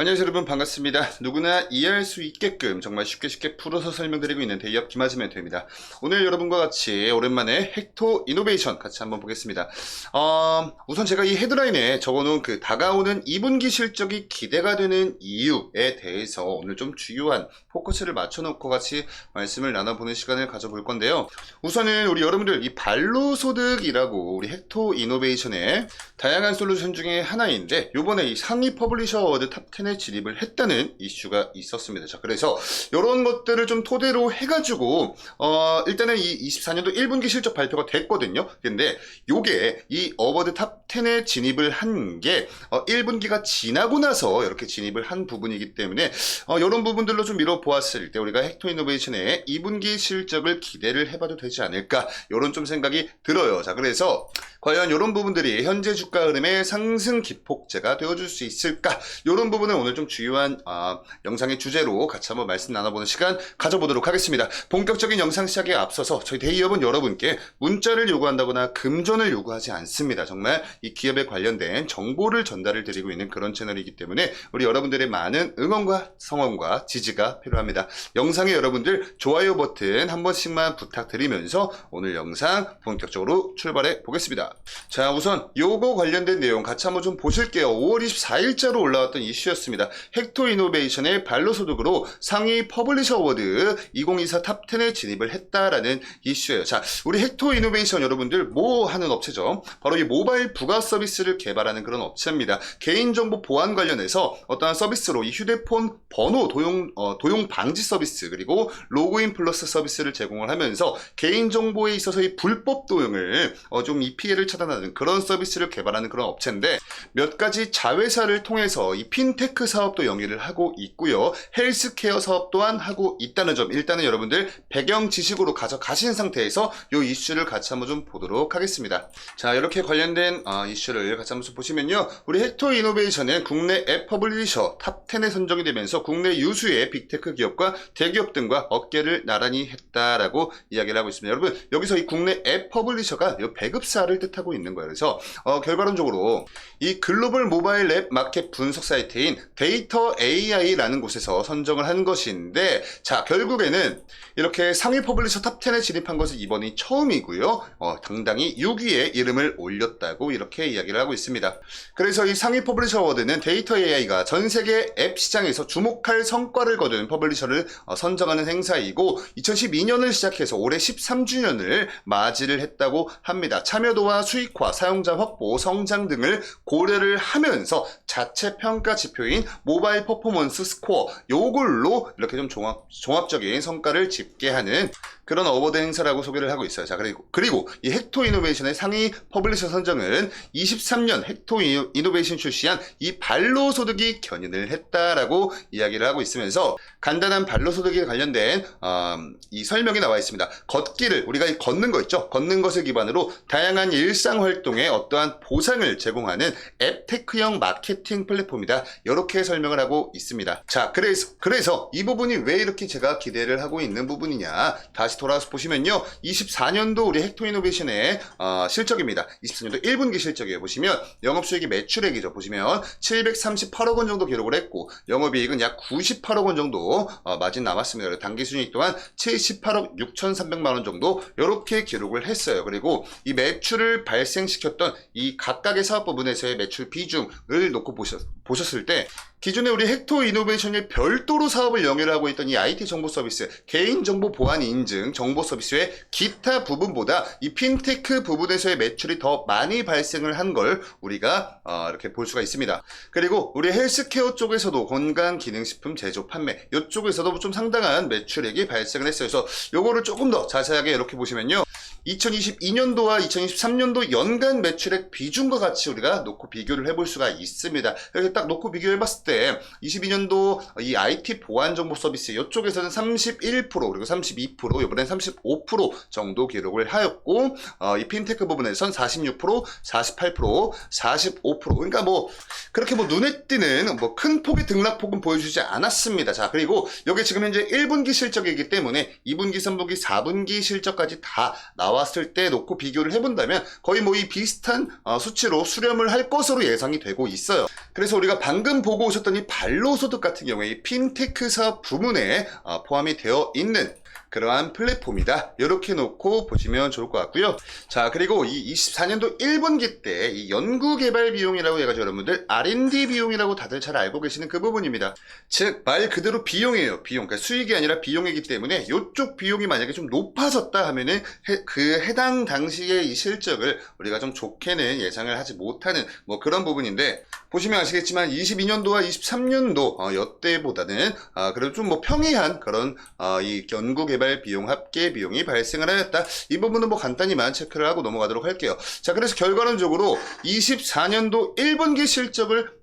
안녕하세요 여러분 반갑습니다. 누구나 이해할 수 있게끔 정말 쉽게 쉽게 풀어서 설명드리고 있는 대기업 김하지 멘토입니다. 오늘 여러분과 같이 오랜만에 헥토 이노베이션 같이 한번 보겠습니다. 어, 우선 제가 이 헤드라인에 적어놓은 그 다가오는 2분기 실적이 기대가 되는 이유에 대해서 오늘 좀 주요한 포커스를 맞춰놓고 같이 말씀을 나눠보는 시간을 가져볼 건데요. 우선은 우리 여러분들 이 발로소득이라고 우리 헥토 이노베이션의 다양한 솔루션 중에 하나인데 요번에 이 상위 퍼블리셔 어워드 탑10 에 진입을 했다는 이슈가 있었습니다. 자, 그래서 이런 것들을 좀 토대로 해가지고 어, 일단은 이 24년도 1분기 실적 발표가 됐거든요. 근데 요게 이 어워드 탑 10에 진입을 한게 어, 1분기가 지나고 나서 이렇게 진입을 한 부분이기 때문에 어, 이런 부분들로 좀 미뤄보았을 때 우리가 헥토 이노베이션의 2분기 실적을 기대를 해봐도 되지 않을까 이런 좀 생각이 들어요. 자, 그래서 과연 이런 부분들이 현재 주가 흐름의 상승 기폭제가 되어줄 수 있을까? 이런 부분을 오늘 좀 주요한 아, 영상의 주제로 같이 한번 말씀 나눠보는 시간 가져보도록 하겠습니다. 본격적인 영상 시작에 앞서서 저희 대기업은 여러분께 문자를 요구한다거나 금전을 요구하지 않습니다. 정말 이 기업에 관련된 정보를 전달을 드리고 있는 그런 채널이기 때문에 우리 여러분들의 많은 응원과 성원과 지지가 필요합니다. 영상에 여러분들 좋아요 버튼 한 번씩만 부탁드리면서 오늘 영상 본격적으로 출발해 보겠습니다. 자, 우선 요거 관련된 내용 같이 한번 좀 보실게요. 5월 24일자로 올라왔던 이슈였습니다. 헥토 이노베이션의 발로 소득으로 상위 퍼블리셔 어워드 2024 탑 10에 진입을 했다라는 이슈예요. 자, 우리 헥토 이노베이션 여러분들 뭐 하는 업체죠? 바로 이 모바일 부가 서비스를 개발하는 그런 업체입니다. 개인정보 보안 관련해서 어떠한 서비스로 이 휴대폰 번호 도용, 어, 도용 방지 서비스 그리고 로그인 플러스 서비스를 제공을 하면서 개인정보에 있어서 이 불법 도용을 어, 좀 이 피해를 차단하는 그런 서비스를 개발하는 그런 업체인데 몇 가지 자회사를 통해서 이 핀 테크 사업도 영위를 하고 있고요. 헬스케어 사업 또한 하고 있다는 점 일단은 여러분들 배경 지식으로 가져가신 상태에서 이 이슈를 같이 한번 좀 보도록 하겠습니다. 자 이렇게 관련된 어, 이슈를 같이 한번 좀 보시면요. 우리 헥토 이노베이션은 국내 앱 퍼블리셔 탑 10에 선정이 되면서 국내 유수의 빅테크 기업과 대기업 등과 어깨를 나란히 했다라고 이야기를 하고 있습니다. 여러분 여기서 이 국내 앱 퍼블리셔가 이 배급사를 뜻하고 있는 거예요. 그래서 어, 결과론적으로 이 글로벌 모바일 앱 마켓 분석 사이트인 데이터 AI라는 곳에서 선정을 한 것인데 자 결국에는 이렇게 상위 퍼블리셔 탑 10에 진입한 것은 이번이 처음이고요. 어, 당당히 6위에 이름을 올렸다고 이렇게 이야기를 하고 있습니다. 그래서 이 상위 퍼블리셔 어워드는 데이터 AI가 전 세계 앱 시장에서 주목할 성과를 거둔 퍼블리셔를 어, 선정하는 행사이고 2012년을 시작해서 올해 13주년을 맞이를 했다고 합니다. 참여도와 수익화, 사용자 확보, 성장 등을 고려를 하면서 자체 평가 지표 인 모바일 퍼포먼스 스코어 요걸로 이렇게 좀 종합, 종합적인 성과를 집계하는 그런 어워드 행사라고 소개를 하고 있어요. 자, 그리고, 그리고 이 헥토 이노베이션의 상위 퍼블리셔 선정은 23년 헥토 이노- 이노베이션 출시한 이 발로 소득이 견인을 했다라고 이야기를 하고 있으면서 간단한 발로 소득에 관련된 음, 이 설명이 나와 있습니다. 걷기를 우리가 이 걷는 거 있죠? 걷는 것을 기반으로 다양한 일상 활동에 어떠한 보상을 제공하는 앱테크형 마케팅 플랫폼이다. 이렇게 설명을 하고 있습니다. 자, 그래서 그래서 이 부분이 왜 이렇게 제가 기대를 하고 있는 부분이냐? 다시 돌아와서 보시면요. 24년도 우리 헥토 이노베이션의 어, 실적입니다. 24년도 1분기 실적에 보시면 영업수익이 매출액이죠. 보시면 738억 원 정도 기록을 했고 영업이익은 약 98억 원 정도 어, 마진 남았습니다. 그리고 당기순이익 또한 78억 6,300만 원 정도 이렇게 기록을 했어요. 그리고 이 매출을 발생시켰던 이 각각의 사업 부분에서의 매출 비중을 놓고 보셨, 보셨을 때 기존에 우리 헥토 이노베이션이 별도로 사업을 영위를 하고 있던 이 IT 정보 서비스, 개인정보 보안 인증 정보 서비스의 기타 부분보다 이 핀테크 부분에서의 매출이 더 많이 발생을 한 걸 우리가 어, 이렇게 볼 수가 있습니다. 그리고 우리 헬스케어 쪽에서도 건강 기능식품 제조 판매 이쪽에서도 좀 상당한 매출액이 발생을 했어요. 그래서 요거를 조금 더 자세하게 이렇게 보시면요. 2022년도와 2023년도 연간 매출액 비중과 같이 우리가 놓고 비교를 해볼 수가 있습니다. 이렇게 딱 놓고 비교해봤을 때 22년도 이 IT 보안 정보 서비스 이쪽에서는 31% 그리고 32% 이번엔 35% 정도 기록을 하였고 어, 이 핀테크 부분에선 46% 48% 45% 그러니까 뭐 그렇게 뭐 눈에 띄는 뭐 큰 폭의 등락폭은 보여주지 않았습니다. 자 그리고 여기 지금 현재 1분기 실적이기 때문에 2분기, 3분기, 4분기 실적까지 다 나와 나왔을 때 놓고 비교를 해본다면 거의 뭐 이 비슷한 어, 수치로 수렴을 할 것으로 예상이 되고 있어요. 그래서 우리가 방금 보고 오셨던 이 발로소득 같은 경우에 이 핀테크 사업 부문에 어, 포함이 되어 있는 그러한 플랫폼이다. 이렇게 놓고 보시면 좋을 것 같고요. 자, 그리고 이 24년도 1분기 때 이 연구개발 비용이라고 해가지고 여러분들 R&D 비용이라고 다들 잘 알고 계시는 그 부분입니다. 즉, 말 그대로 비용이에요. 비용. 그러니까 수익이 아니라 비용이기 때문에 이쪽 비용이 만약에 좀 높아졌다 하면은 해- 그 해당 당시의 이 실적을 우리가 좀 좋게는 예상을 하지 못하는 뭐 그런 부분인데 보시면 아시겠지만 22년도와 23년도 어, 여때보다는 아, 그래도 좀 뭐 평이한 그런 어, 이 연구개발 비용 합계 비용이 발생을 하였다. 이 부분은 뭐 간단히만 체크를 하고 넘어가도록 할게요. 자, 그래서 결과론적으로 24년도 1분기 실적을 아,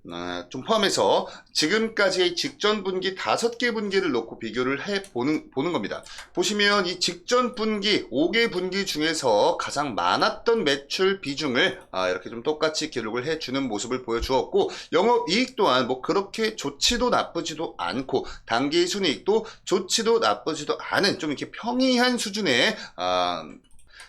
좀 포함해서 지금까지의 직전 분기 5개 분기를 놓고 비교를 해 보는 보는 겁니다. 보시면 이 직전 분기 5개 분기 중에서 가장 많았던 매출 비중을 아, 이렇게 좀 똑같이 기록을 해주는 모습을 보여주었고 영업 이익 또한 뭐 그렇게 좋지도 나쁘지도 않고 단기 순이익도 좋지도 나쁘지도 않은 좀 이렇게 평이한 수준의 아,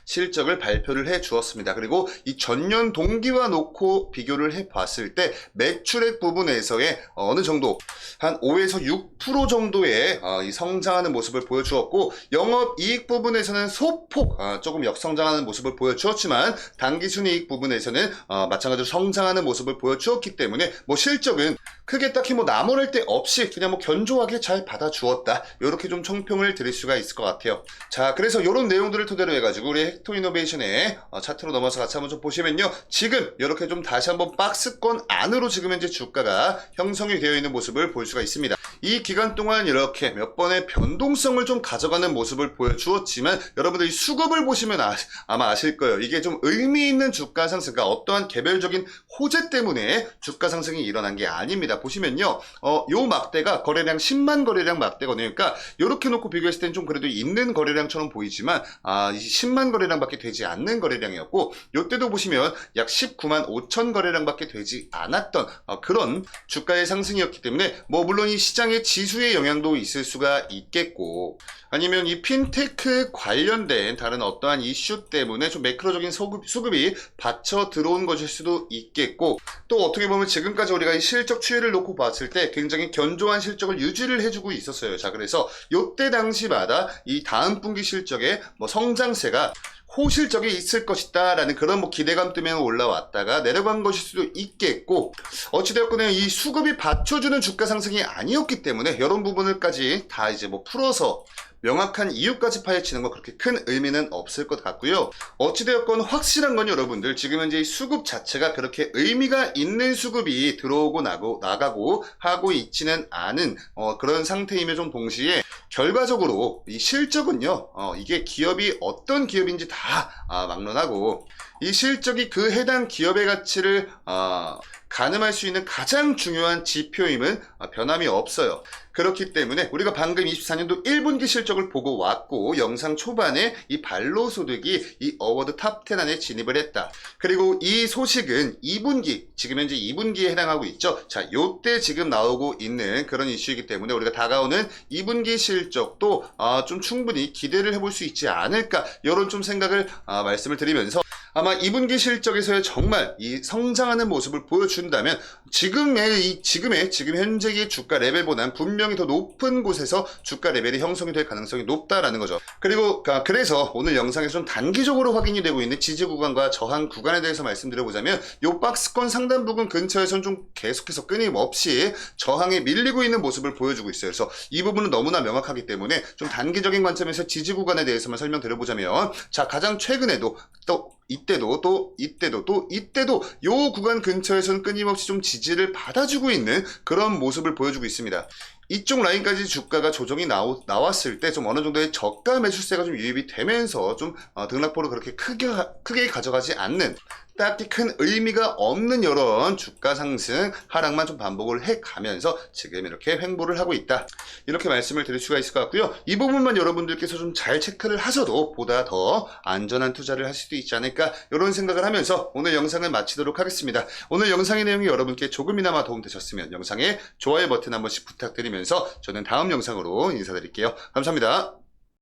실적을 발표를 해 주었습니다. 그리고 이 전년 동기와 놓고 비교를 해 봤을 때 매출액 부분에서의 어느 정도 한 5에서 6% 정도의 어, 이 성장하는 모습을 보여주었고 영업 이익 부분에서는 소폭 어, 조금 역성장하는 모습을 보여주었지만 단기 순이익 부분에서는 어, 마찬가지로 성장하는 모습을 보여주었기 때문에 뭐 실적은 크게 딱히 뭐 나무랄 데 없이 그냥 뭐 견조하게 잘 받아주었다. 이렇게 좀 총평을 드릴 수가 있을 것 같아요. 자, 그래서 이런 내용들을 토대로 해가지고 우리 헥토 이노베이션의 어, 차트로 넘어서 같이 한번 좀 보시면요. 지금 이렇게 좀 다시 한번 박스권 안으로 지금 현재 주가가 형성이 되어 있는 모습을 볼 수가 있습니다. 이 기간 동안 이렇게 몇 번의 변동성을 좀 가져가는 모습을 보여주었지만 여러분들이 수급을 보시면 아, 아마 아실 거예요. 이게 좀 의미 있는 주가 상승과 어떠한 개별적인 호재 때문에 주가 상승이 일어난 게 아닙니다. 보시면요. 어, 요 막대가 거래량 10만 거래량 막대거든요. 그러니까 요렇게 놓고 비교했을 땐 좀 그래도 있는 거래량처럼 보이지만 아, 이 10만 거래량밖에 되지 않는 거래량이었고 요때도 보시면 약 19만 5천 거래량밖에 되지 않았던 어, 그런 주가의 상승이었기 때문에 뭐 물론 이 시장 의 지수의 영향도 있을 수가 있겠고 아니면 이 핀테크 관련된 다른 어떠한 이슈 때문에 좀 매크로적인 소급, 수급이 받쳐 들어온 것일 수도 있겠고 또 어떻게 보면 지금까지 우리가 이 실적 추이를 놓고 봤을 때 굉장히 견조한 실적을 유지를 해주고 있었어요. 자, 그래서 요때 당시마다 이 다음 분기 실적의 뭐 성장세가 호실적이 있을 것이다 라는 그런 뭐 기대감 때문에 올라왔다가 내려간 것일 수도 있겠고 어찌되었거나 이 수급이 받쳐주는 주가 상승이 아니었기 때문에 이런 부분을까지 다 이제 뭐 풀어서 명확한 이유까지 파헤치는 건 그렇게 큰 의미는 없을 것 같고요. 어찌되었건 확실한 건 여러분들 지금 현재 이 수급 자체가 그렇게 의미가 있는 수급이 들어오고 나고 나가고 하고 있지는 않은 어, 그런 상태이며 좀 동시에 결과적으로 이 실적은요 어, 이게 기업이 어떤 기업인지 다 아, 막론하고 이 실적이 그 해당 기업의 가치를 아, 가늠할 수 있는 가장 중요한 지표임은 아, 변함이 없어요. 그렇기 때문에 우리가 방금 24년도 1분기 실적을 보고 왔고 영상 초반에 이 발로 소득이 이 어워드 탑10 안에 진입을 했다. 그리고 이 소식은 2분기 지금 현재 2분기에 해당하고 있죠. 자, 요때 지금 나오고 있는 그런 이슈이기 때문에 우리가 다가오는 2분기 실적도 아, 좀 충분히 기대를 해볼 수 있지 않을까 이런 좀 생각을 아, 말씀을 드리면서 아마 2분기 실적에서의 정말 이 성장하는 모습을 보여준다면 지금의 이 지금의 지금 현재의 주가 레벨보다는 분명히 더 높은 곳에서 주가 레벨이 형성이 될 가능성이 높다라는 거죠. 그리고 아, 그래서 오늘 영상에서 좀 단기적으로 확인이 되고 있는 지지 구간과 저항 구간에 대해서 말씀드려보자면 요 박스권 상단 부분 근처에선 좀 계속해서 끊임없이 저항에 밀리고 있는 모습을 보여주고 있어요. 그래서 이 부분은 너무나 명확하기 때문에 좀 단기적인 관점에서 지지 구간에 대해서만 설명드려보자면 자 가장 최근에도 또 이때도 또 이때도 또 이때도 요 구간 근처에서는 끊임없이 좀 지지를 받아주고 있는 그런 모습을 보여주고 있습니다. 이쪽 라인까지 주가가 조정이 나오, 나왔을 때 좀 어느 정도의 저가 매수세가 좀 유입이 되면서 좀 어, 등락보를 그렇게 크게, 크게 가져가지 않는 딱히 큰 의미가 없는 이런 주가 상승 하락만 좀 반복을 해 가면서 지금 이렇게 횡보를 하고 있다. 이렇게 말씀을 드릴 수가 있을 것 같고요. 이 부분만 여러분들께서 좀 잘 체크를 하셔도 보다 더 안전한 투자를 할 수도 있지 않을까 이런 생각을 하면서 오늘 영상을 마치도록 하겠습니다. 오늘 영상의 내용이 여러분께 조금이나마 도움되셨으면 영상에 좋아요 버튼 한 번씩 부탁드리면서 저는 다음 영상으로 인사드릴게요. 감사합니다.